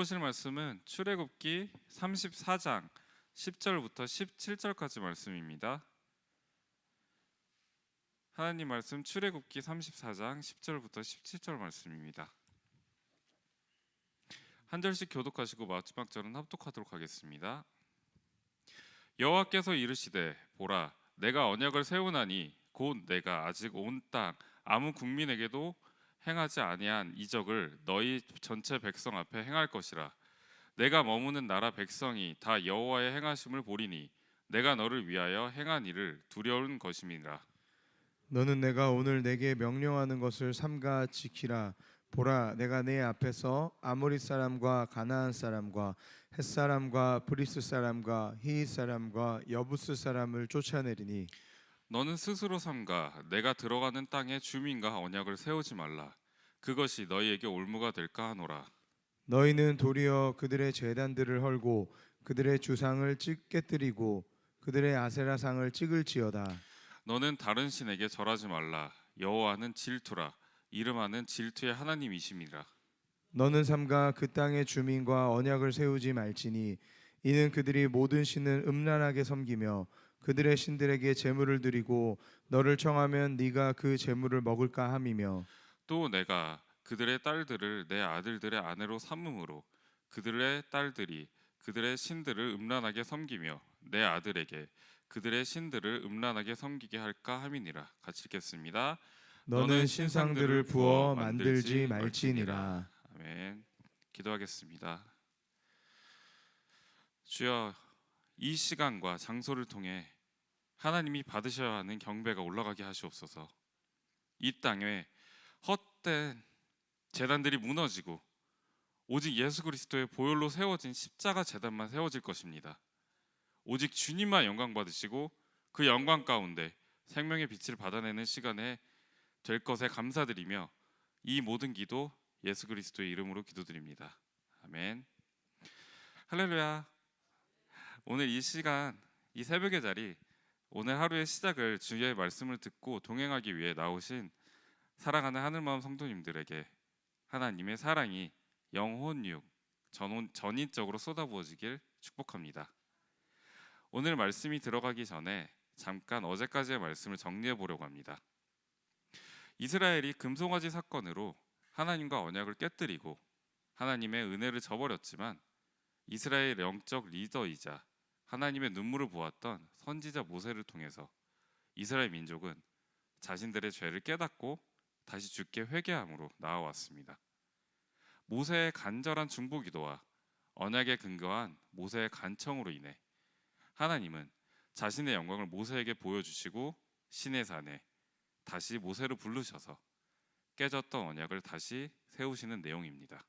보실 말씀은 출애굽기 34장 10절부터 17절까지 말씀입니다. 하나님 말씀 출애굽기 34장 10절부터 17절 말씀입니다. 한 절씩 교독하시고 마지막 절은 합독하도록 하겠습니다. 여호와께서 이르시되 보라 내가 언약을 세우나니 곧 내가 아직 온 땅 아무 국민에게도 행하지 아니한 이적을 너희 전체 백성 앞에 행할 것이라. 내가 머무는 나라 백성이 다 여호와의 행하심을 보리니 내가 너를 위하여 행한 일을 두려운 것임이라. 너는 내가 오늘 내게 명령하는 것을 삼가 지키라. 보라, 내가 내 앞에서 아모리 사람과 가나안 사람과 헷 사람과 브리스 사람과 히윗 사람과 여부스 사람을 쫓아내리니 너는 스스로 삼가. 내가 들어가는 땅에 주민과 언약을 세우지 말라. 그것이 너희에게 올무가 될까 하노라. 너희는 도리어 그들의 제단들을 헐고 그들의 주상을 찢 깨뜨리고 그들의 아세라상을 찍을지어다. 너는 다른 신에게 절하지 말라. 여호와는 질투라. 이름하는 질투의 하나님이심이라. 너는 삼가 그 땅의 주민과 언약을 세우지 말지니 이는 그들이 모든 신을 음란하게 섬기며 그들의 신들에게 제물을 드리고 너를 청하면 네가 그 제물을 먹을까 함이며 또 내가 그들의 딸들을 내 아들들의 아내로 삼음으로 그들의 딸들이 그들의 신들을 음란하게 섬기며 내 아들에게 그들의 신들을 음란하게 섬기게 할까 함이니라 같이 읽겠습니다. 너는 신상들을 부어 만들지 말지니라 아멘. 기도하겠습니다. 주여 이 시간과 장소를 통해 하나님이 받으셔야 하는 경배가 올라가게 하시옵소서. 이 땅에 헛된 재단들이 무너지고 오직 예수 그리스도의 보혈로 세워진 십자가 재단만 세워질 것입니다. 오직 주님만 영광 받으시고 그 영광 가운데 생명의 빛을 받아내는 시간에 될 것에 감사드리며 이 모든 기도 예수 그리스도의 이름으로 기도드립니다. 아멘. 할렐루야. 오늘 이 시간 이 새벽의 자리 오늘 하루의 시작을 주의 말씀을 듣고 동행하기 위해 나오신 사랑하는 하늘마음 성도님들에게 하나님의 사랑이 영혼 육 전원, 전인적으로 쏟아부어지길 축복합니다. 오늘 말씀이 들어가기 전에 잠깐 어제까지의 말씀을 정리해 보려고 합니다. 이스라엘이 금송아지 사건으로 하나님과 언약을 깨뜨리고 하나님의 은혜를 저버렸지만 이스라엘 영적 리더이자 하나님의 눈물을 보았던 선지자 모세를 통해서 이스라엘 민족은 자신들의 죄를 깨닫고 다시 주께 회개함으로 나아왔습니다. 모세의 간절한 중보 기도와 언약에 근거한 모세의 간청으로 인해 하나님은 자신의 영광을 모세에게 보여주시고 신의 산에 다시 모세를 부르셔서 깨졌던 언약을 다시 세우시는 내용입니다.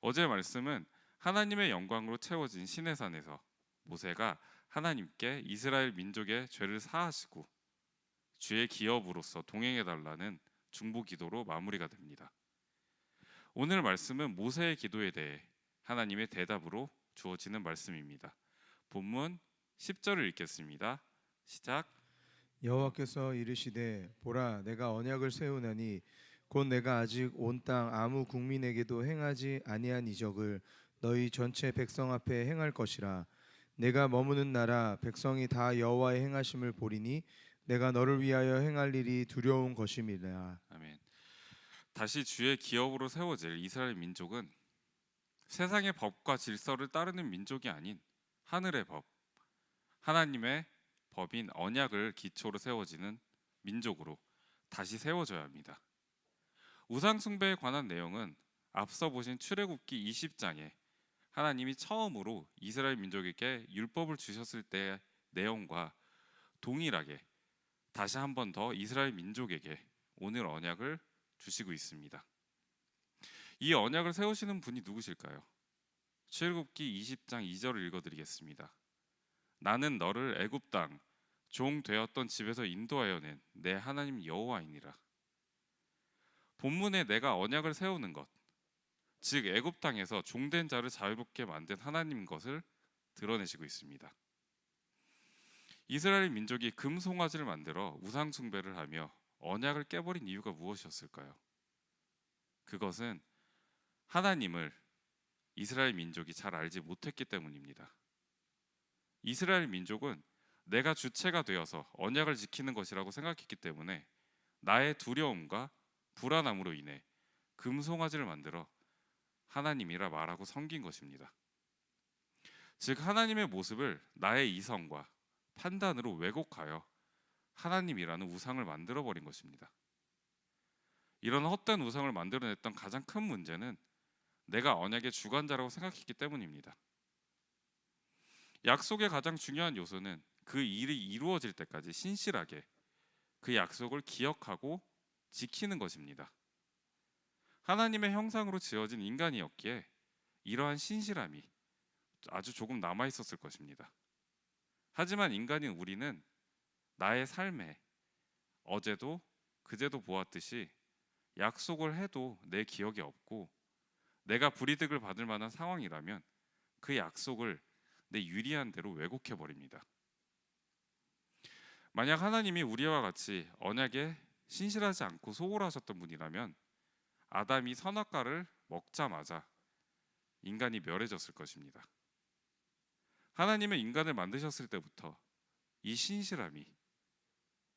어제 말씀은 하나님의 영광으로 채워진 신의 산에서 모세가 하나님께 이스라엘 민족의 죄를 사하시고 주의 기업으로서 동행해 달라는 중보 기도로 마무리가 됩니다. 오늘 말씀은 모세의 기도에 대해 하나님의 대답으로 주어지는 말씀입니다. 본문 10절을 읽겠습니다. 시작. 여호와께서 이르시되 보라 내가 언약을 세우나니 곧 내가 아직 온 땅 아무 국민에게도 행하지 아니한 이적을 너희 전체 백성 앞에 행할 것이라 내가 머무는 나라 백성이 다 여호와의 행하심을 보리니 내가 너를 위하여 행할 일이 두려운 것임이라 아멘. 다시 주의 기업으로 세워질 이스라엘 민족은 세상의 법과 질서를 따르는 민족이 아닌 하늘의 법, 하나님의 법인 언약을 기초로 세워지는 민족으로 다시 세워져야 합니다. 우상 숭배에 관한 내용은 앞서 보신 출애굽기 20장에 하나님이 처음으로 이스라엘 민족에게 율법을 주셨을 때의 내용과 동일하게 다시 한 번 더 이스라엘 민족에게 오늘 언약을 주시고 있습니다. 이 언약을 세우시는 분이 누구실까요? 출애굽기 20장 2절을 읽어드리겠습니다. 나는 너를 애굽 땅 종 되었던 집에서 인도하여 낸 내 하나님 여호와이니라. 본문에 내가 언약을 세우는 것, 즉 애굽 땅에서 종된 자를 자유롭게 만든 하나님 것을 드러내시고 있습니다. 이스라엘 민족이 금송아지를 만들어 우상 숭배를 하며 언약을 깨버린 이유가 무엇이었을까요? 그것은 하나님을 이스라엘 민족이 잘 알지 못했기 때문입니다. 이스라엘 민족은 내가 주체가 되어서 언약을 지키는 것이라고 생각했기 때문에 나의 두려움과 불안함으로 인해 금송아지를 만들어 하나님이라 말하고 섬긴 것입니다. 즉 하나님의 모습을 나의 이성과 판단으로 왜곡하여 하나님이라는 우상을 만들어 버린 것입니다. 이런 헛된 우상을 만들어냈던 가장 큰 문제는 내가 언약의 주관자라고 생각했기 때문입니다. 약속의 가장 중요한 요소는 그 일이 이루어질 때까지 신실하게 그 약속을 기억하고 지키는 것입니다. 하나님의 형상으로 지어진 인간이었기에 이러한 신실함이 아주 조금 남아 있었을 것입니다. 하지만 인간인 우리는 나의 삶에 어제도 그제도 보았듯이 약속을 해도 내 기억이 없고 내가 불이득을 받을 만한 상황이라면 그 약속을 내 유리한 대로 왜곡해 버립니다. 만약 하나님이 우리와 같이 언약에 신실하지 않고 소홀하셨던 분이라면 아담이 선악과를 먹자마자 인간이 멸해졌을 것입니다. 하나님은 인간을 만드셨을 때부터 이 신실함이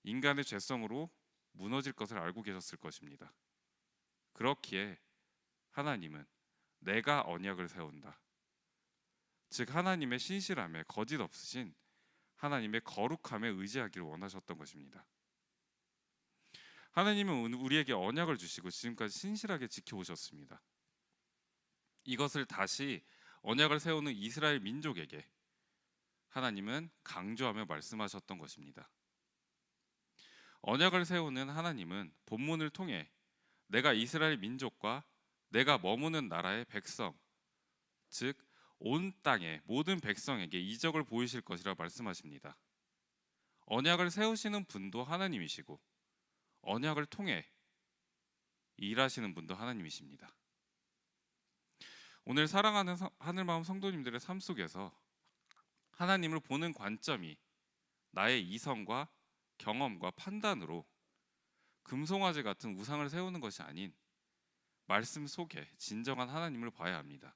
인간의 죄성으로 무너질 것을 알고 계셨을 것입니다. 그렇기에 하나님은 내가 언약을 세운다. 즉 하나님의 신실함에 거짓 없으신 하나님의 거룩함에 의지하기를 원하셨던 것입니다. 하나님은 우리에게 언약을 주시고 지금까지 신실하게 지켜오셨습니다. 이것을 다시 언약을 세우는 이스라엘 민족에게 하나님은 강조하며 말씀하셨던 것입니다. 언약을 세우는 하나님은 본문을 통해 내가 이스라엘 민족과 내가 머무는 나라의 백성, 즉 온 땅의 모든 백성에게 이적을 보이실 것이라 말씀하십니다. 언약을 세우시는 분도 하나님이시고 언약을 통해 일하시는 분도 하나님이십니다. 오늘 사랑하는 성- 하늘 마음 성도님들의 삶 속에서 하나님을 보는 관점이 나의 이성과 경험과 판단으로 금송아지 같은 우상을 세우는 것이 아닌 말씀 속에 진정한 하나님을 봐야 합니다.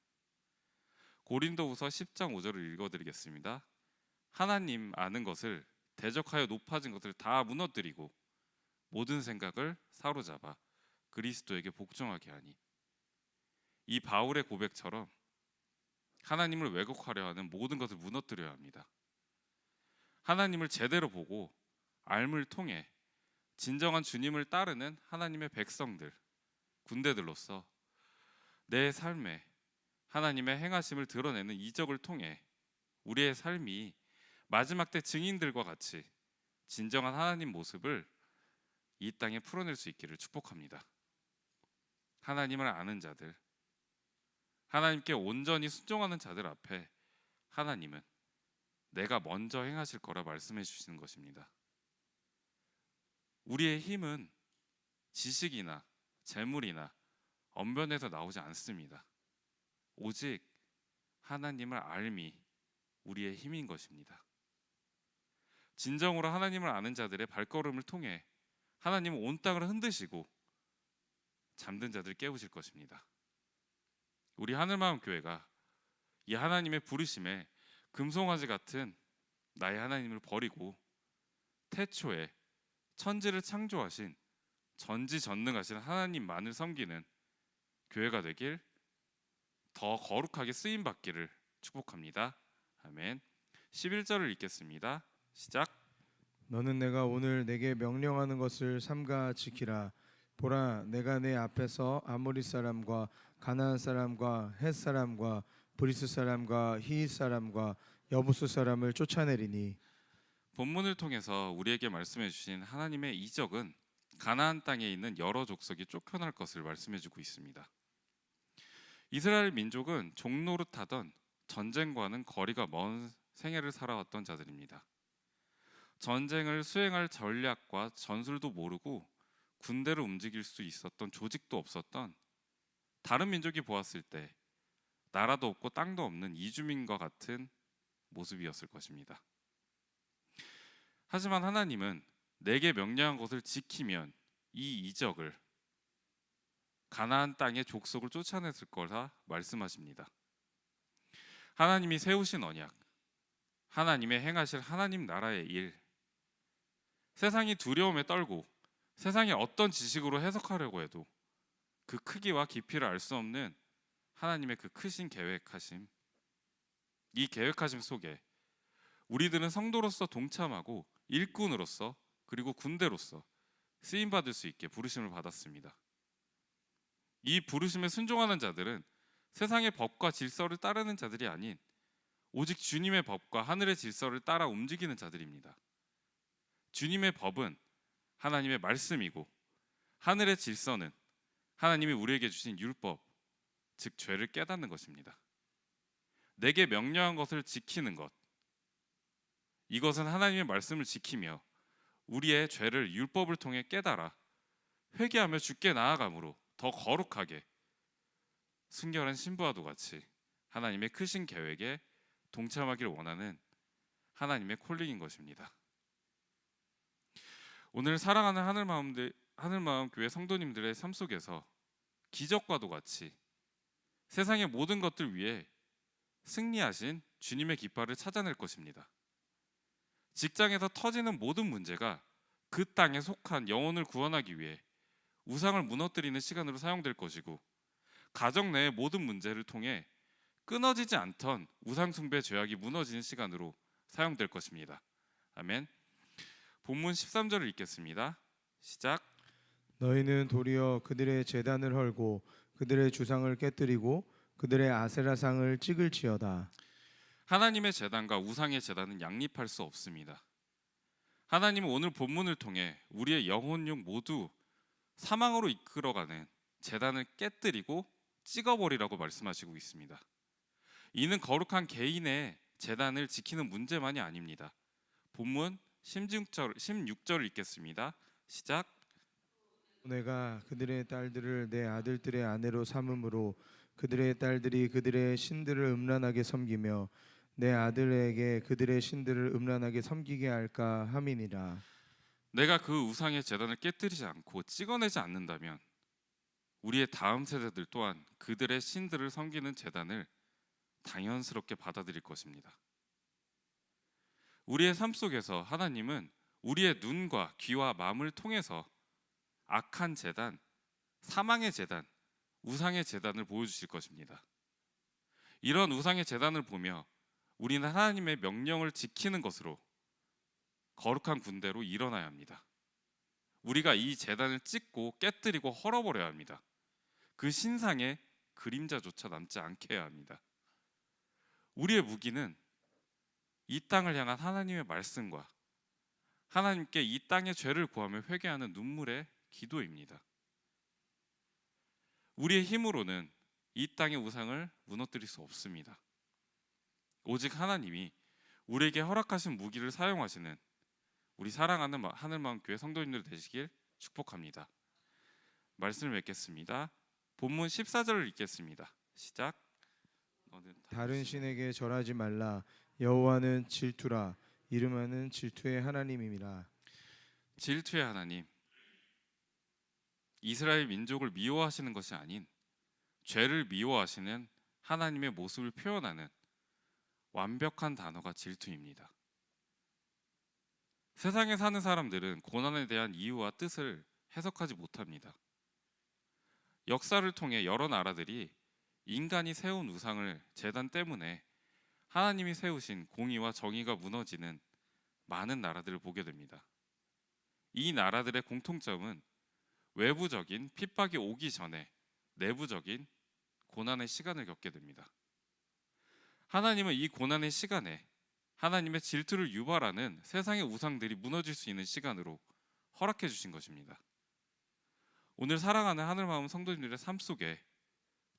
고린도후서 10장 5절을 읽어 드리겠습니다. 하나님 아는 것을 대적하여 높아진 것을 다 무너뜨리고 모든 생각을 사로잡아 그리스도에게 복종하게 하니 이 바울의 고백처럼 하나님을 왜곡하려 하는 모든 것을 무너뜨려야 합니다. 하나님을 제대로 보고 알물 통해 진정한 주님을 따르는 하나님의 백성들, 군대들로서 내 삶에 하나님의 행하심을 드러내는 이적을 통해 우리의 삶이 마지막 때 증인들과 같이 진정한 하나님 모습을 이 땅에 풀어낼 수 있기를 축복합니다. 하나님을 아는 자들, 하나님께 온전히 순종하는 자들 앞에 하나님은 내가 먼저 행하실 거라 말씀해 주시는 것입니다. 우리의 힘은 지식이나 재물이나 언변에서 나오지 않습니다. 오직 하나님을 알미 우리의 힘인 것입니다. 진정으로 하나님을 아는 자들의 발걸음을 통해 하나님은 온 땅을 흔드시고 잠든 자들 깨우실 것입니다. 우리 하늘마음 교회가 이 하나님의 부르심에 금송아지 같은 나의 하나님을 버리고 태초에 천지를 창조하신 전지전능하신 하나님만을 섬기는 교회가 되길 더 거룩하게 쓰임 받기를 축복합니다. 아멘. 11절을 읽겠습니다. 시작. 너는 내가 오늘 내게 명령하는 것을 삼가 지키라. 보라, 내가 내 앞에서 아모리 사람과 가나안 사람과 헷 사람과 브리스 사람과 히윗 사람과 여부스 사람을 쫓아내리니 본문을 통해서 우리에게 말씀해 주신 하나님의 이적은 가나안 땅에 있는 여러 족속이 쫓겨날 것을 말씀해 주고 있습니다. 이스라엘 민족은 종노릇하던 전쟁과는 거리가 먼 생애를 살아왔던 자들입니다. 전쟁을 수행할 전략과 전술도 모르고 군대를 움직일 수 있었던 조직도 없었던 다른 민족이 보았을 때 나라도 없고 땅도 없는 이주민과 같은 모습이었을 것입니다. 하지만 하나님은 내게 명령한 것을 지키면 이 이적을 가나안 땅의 족속을 쫓아냈을 거라 말씀하십니다. 하나님이 세우신 언약, 하나님의 행하실 하나님 나라의 일, 세상이 두려움에 떨고 세상의 어떤 지식으로 해석하려고 해도 그 크기와 깊이를 알 수 없는 하나님의 그 크신 계획하심, 이 계획하심 속에 우리들은 성도로서 동참하고 일꾼으로서 그리고 군대로서 쓰임 받을 수 있게 부르심을 받았습니다. 이 부르심에 순종하는 자들은 세상의 법과 질서를 따르는 자들이 아닌 오직 주님의 법과 하늘의 질서를 따라 움직이는 자들입니다. 주님의 법은 하나님의 말씀이고 하늘의 질서는 하나님이 우리에게 주신 율법, 즉 죄를 깨닫는 것입니다. 내게 명령한 것을 지키는 것. 이것은 하나님의 말씀을 지키며 우리의 죄를 율법을 통해 깨달아 회개하며 주께 나아감으로 더 거룩하게 순결한 신부와도 같이 하나님의 크신 계획에 동참하기를 원하는 하나님의 콜링인 것입니다. 오늘 사랑하는 하늘 마음들 하늘 마음 교회 성도님들의 삶 속에서 기적과도 같이 세상의 모든 것들 위해 승리하신 주님의 깃발을 찾아낼 것입니다. 직장에서 터지는 모든 문제가 그 땅에 속한 영혼을 구원하기 위해 우상을 무너뜨리는 시간으로 사용될 것이고 가정 내의 모든 문제를 통해 끊어지지 않던 우상 숭배 죄악이 무너지는 시간으로 사용될 것입니다. 아멘. 본문 13절을 읽겠습니다. 시작. 너희는 도리어 그들의 재단을 헐고 그들의 주상을 깨뜨리고 그들의 아세라상을 찍을지어다. 하나님의 재단과 우상의 재단은 양립할 수 없습니다. 하나님은 오늘 본문을 통해 우리의 영혼육 모두 사망으로 이끌어가는 재단을 깨뜨리고 찍어버리라고 말씀하시고 있습니다. 이는 거룩한 개인의 재단을 지키는 문제만이 아닙니다. 본문 16절, 16절을 읽겠습니다. 시작. 내가 그들의 딸들을 내 아들들의 아내로 삼음으로 그들의 딸들이 그들의 신들을 음란하게 섬기며 내 아들에게 그들의 신들을 음란하게 섬기게 할까 함이니라. 내가 그 우상의 재단을 깨뜨리지 않고 찍어내지 않는다면 우리의 다음 세대들 또한 그들의 신들을 섬기는 재단을 당연스럽게 받아들일 것입니다. 우리의 삶 속에서 하나님은 우리의 눈과 귀와 마음을 통해서 악한 재단, 사망의 재단, 우상의 재단을 보여주실 것입니다. 이런 우상의 재단을 보며 우리는 하나님의 명령을 지키는 것으로 거룩한 군대로 일어나야 합니다. 우리가 이 재단을 찍고 깨뜨리고 헐어버려야 합니다. 그 신상에 그림자조차 남지 않게 해야 합니다. 우리의 무기는 이 땅을 향한 하나님의 말씀과 하나님께 이 땅의 죄를 구하며 회개하는 눈물의 기도입니다. 우리의 힘으로는 이 땅의 우상을 무너뜨릴 수 없습니다. 오직 하나님이 우리에게 허락하신 무기를 사용하시는 우리 사랑하는 마- 하늘마음 교회 성도님들 되시길 축복합니다. 말씀을 맺겠습니다. 본문 14절을 읽겠습니다. 시작. 다른 신에게 절하지 말라. 여호와는 질투라. 이름하는 질투의 하나님임이라. 질투의 하나님 이스라엘 민족을 미워하시는 것이 아닌 죄를 미워하시는 하나님의 모습을 표현하는 완벽한 단어가 질투입니다. 세상에 사는 사람들은 고난에 대한 이유와 뜻을 해석하지 못합니다. 역사를 통해 여러 나라들이 인간이 세운 우상을 재단 때문에 하나님이 세우신 공의와 정의가 무너지는 많은 나라들을 보게 됩니다. 이 나라들의 공통점은 외부적인 핍박이 오기 전에 내부적인 고난의 시간을 겪게 됩니다. 하나님은 이 고난의 시간에 하나님의 질투를 유발하는 세상의 우상들이 무너질 수 있는 시간으로 허락해 주신 것입니다. 오늘 사랑하는 하늘 마음 성도님들의 삶 속에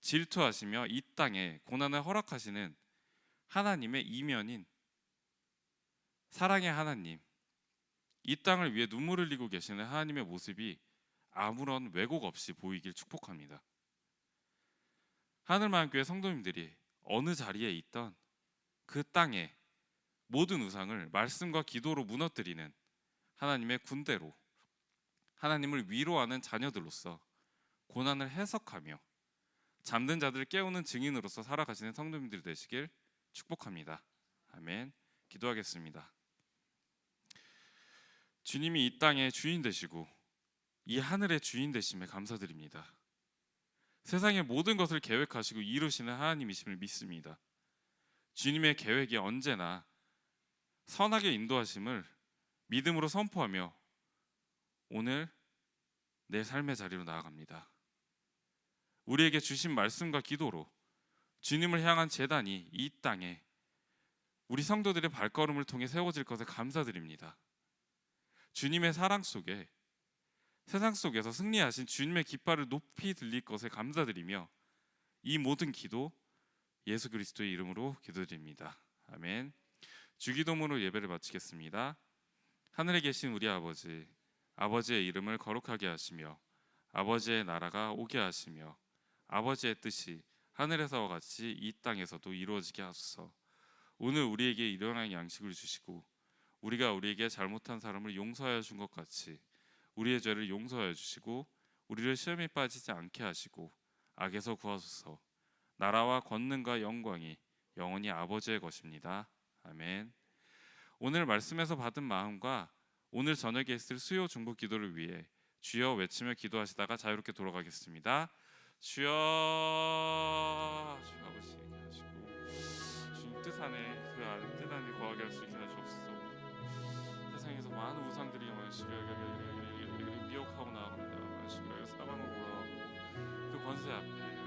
질투하시며 이 땅에 고난을 허락하시는 하나님의 이면인 사랑의 하나님, 이 땅을 위해 눈물을 흘리고 계시는 하나님의 모습이 아무런 왜곡 없이 보이길 축복합니다. 하늘마음교회 성도님들이 어느 자리에 있던 그 땅에 모든 우상을 말씀과 기도로 무너뜨리는 하나님의 군대로 하나님을 위로하는 자녀들로서 고난을 해석하며 잠든 자들을 깨우는 증인으로서 살아가시는 성도님들 되시길 축복합니다. 아멘. 기도하겠습니다. 주님이 이 땅의 주인 되시고 이 하늘의 주인 되심에 감사드립니다. 세상의 모든 것을 계획하시고 이루시는 하나님이심을 믿습니다. 주님의 계획이 언제나 선하게 인도하심을 믿음으로 선포하며 오늘 내 삶의 자리로 나아갑니다. 우리에게 주신 말씀과 기도로 주님을 향한 재단이 이 땅에 우리 성도들의 발걸음을 통해 세워질 것에 감사드립니다. 주님의 사랑 속에 세상 속에서 승리하신 주님의 깃발을 높이 들릴 것에 감사드리며 이 모든 기도 예수 그리스도의 이름으로 기도드립니다. 아멘. 주기도문으로 예배를 마치겠습니다. 하늘에 계신 우리 아버지, 아버지의 이름을 거룩하게 하시며 아버지의 나라가 오게 하시며 아버지의 뜻이 하늘에서와 같이 이 땅에서도 이루어지게 하소서. 오늘 우리에게 일용할 양식을 주시고 우리가 우리에게 잘못한 사람을 용서하여 준 것 같이 우리의 죄를 용서하여 주시고 우리를 시험에 빠지지 않게 하시고 악에서 구하소서. 나라와 권능과 영광이 영원히 아버지의 것입니다. 아멘. 오늘 말씀에서 받은 마음과 오늘 저녁에 있을 수요 중보 기도를 위해 주여 외치며 기도하시다가 자유롭게 돌아가겠습니다. 주여 주여 아버지 얘기 하시고 주님 뜻 안에 그 안, 뜻 안에 거하게 할 수 있게 하시옵소서. 세상에서 많은 우상들이 미혹하고 나아갑니다. 사방을 보라 그 권세 앞에